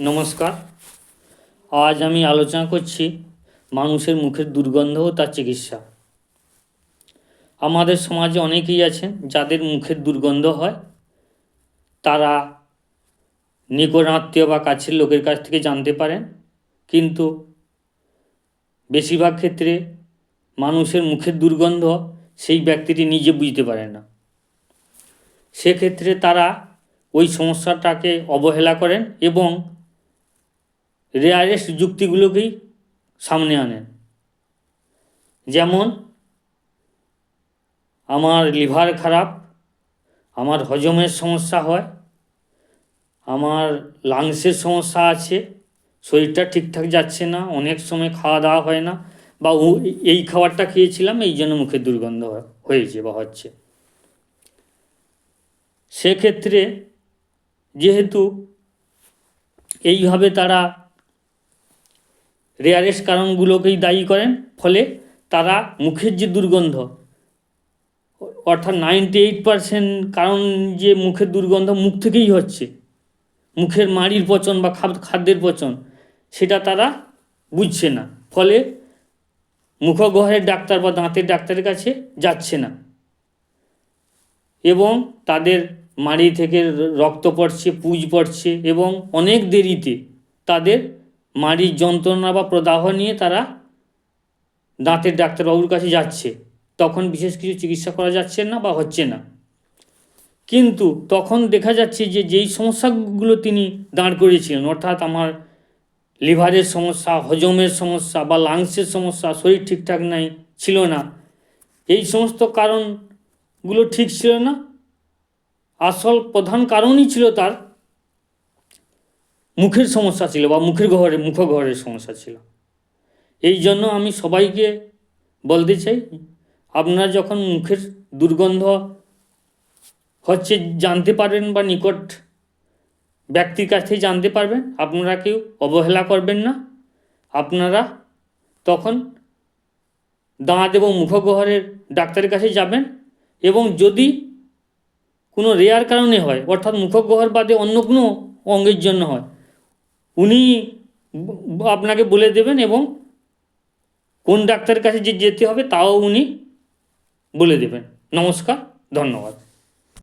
নমস্কার। আজ আমি আলোচনা করছি মানুষের মুখের দুর্গন্ধ ও তার চিকিৎসা। আমাদের সমাজে অনেকেই আছেন যাদের মুখের দুর্গন্ধ হয়। তারা নিকট আত্মীয় বা কাছের লোকের কাছ থেকে জানতে পারেন। কিন্তু বেশিরভাগ ক্ষেত্রে মানুষের মুখের দুর্গন্ধ সেই ব্যক্তিটি নিজে বুঝতে পারে না। সেক্ষেত্রে তারা ওই সমস্যাটাকে অবহেলা করেন এবং রেয়ারেস্ট যুক্তিগুলোকেই সামনে আনেন। যেমন, আমার লিভার খারাপ, আমার হজমের সমস্যা হয়, আমার লাংসের সমস্যা আছে, শরীরটা ঠিকঠাক যাচ্ছে না, অনেক সময় খাওয়া দাওয়া হয় না, বা এই খাবারটা খেয়েছিলাম, এই জন্য মুখে দুর্গন্ধ হয়েছে বা হচ্ছে। সেক্ষেত্রে যেহেতু এইভাবে তারা রেয়ারেস্ট কারণগুলোকেই দায়ী করেন, ফলে তারা মুখের যে দুর্গন্ধ, অর্থাৎ নাইনটি এইট পারসেন্ট কারণ যে মুখের দুর্গন্ধ মুখ থেকেই হচ্ছে, মুখের মাড়ির পচন বা খাদ- খাদ্যের পচন, সেটা তারা বুঝছে না, ফলে মুখগহ্বরের ডাক্তার বা দাঁতের ডাক্তারের কাছে যাচ্ছে না। এবং তাদের মাড়ি থেকে রক্ত পড়ছে, পুজ পড়ছে এবং অনেক দেরিতে তাদের মাড়ির যন্ত্রণা বা প্রদাহ নিয়ে তারা দাঁতের ডাক্তারবাবুর কাছে যাচ্ছে। তখন বিশেষ কিছু চিকিৎসা করা যাচ্ছে না বা হচ্ছে না। কিন্তু তখন দেখা যাচ্ছে যে যেই সমস্যাগুলো তিনি দাঁড় করিয়েছিলেন, অর্থাৎ আমার লিভারের সমস্যা, হজমের সমস্যা বা লাংসের সমস্যা, শরীর ঠিকঠাক নাই, ছিল না। এই সমস্ত কারণগুলো ঠিক ছিল না। আসল প্রধান কারণই ছিল তার মুখের সমস্যা ছিল বা মুখের ঘরে মুখগহ্বরের সমস্যা ছিল। এই জন্য আমি সবাইকে বলতে চাই, আপনারা যখন মুখের দুর্গন্ধ হচ্ছে জানতে পারবেন বা নিকট ব্যক্তির কাছ থেকে জানতে পারবেন, আপনারা কেউ অবহেলা করবেন না। আপনারা তখন দাঁত এবং মুখগহ্বরের ডাক্তারের কাছে যাবেন এবং যদি কোনো রেয়ার কারণে হয়, অর্থাৎ মুখগহর বাদে অন্য কোনো অঙ্গের জন্য হয় উনি আপনাকে বলে দেবেন এবং কোন ডাক্তারের কাছে যে যেতে হবে তাও উনি বলে দেবেন। নমস্কার, ধন্যবাদ।